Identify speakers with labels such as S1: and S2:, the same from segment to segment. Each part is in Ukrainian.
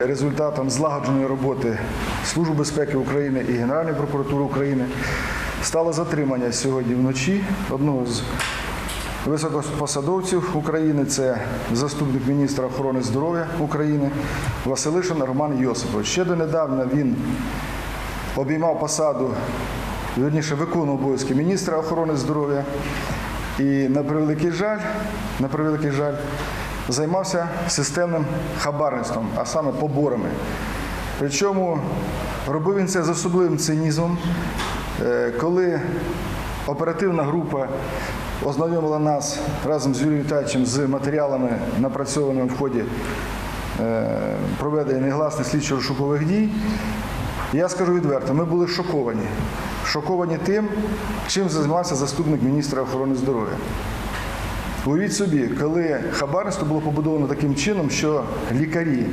S1: Результатом злагодженої роботи Служби безпеки України і Генеральної прокуратури України стало затримання сьогодні вночі одного з високопосадовців України. Це заступник міністра охорони здоров'я України Василишин Роман Йосипович. Ще донедавна він обіймав посаду, вірніше виконував обов'язки міністра охорони здоров'я. І на превеликий жаль, на превеликий жаль, займався системним хабарництвом, а саме поборами. Причому робив він це з особливим цинізмом, Е, коли оперативна група ознайомила нас разом з Юрієм Віталійовичем з матеріалами, напрацьованими в ході е, проведення негласних слідчо-розшукових дій, я скажу відверто, ми були шоковані. Шоковані тим, чим займався заступник міністра охорони здоров'я. Уявіть собі, коли хабарництво було побудовано таким чином, що лікарі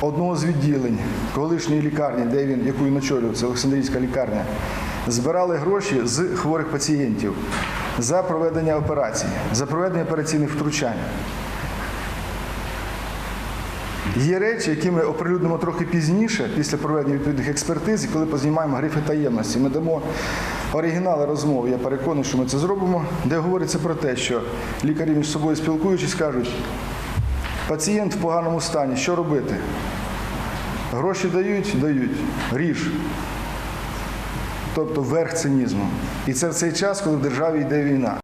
S1: одного з відділень колишньої лікарні, де він, яку він очолював, це Олександрійська лікарня, збирали гроші з хворих пацієнтів за проведення операцій, за проведення операційних втручань. Є речі, які ми оприлюднимо трохи пізніше, після проведення відповідних експертиз, і коли познімаємо грифи таємності. Ми дамо оригінали розмов, я переконаний, що ми це зробимо, де говориться про те, що лікарі між собою спілкуючись, кажуть, пацієнт в поганому стані, що робити? Гроші дають, дають, ріж. Тобто верх цинізму. І це в цей час, коли в державі йде війна.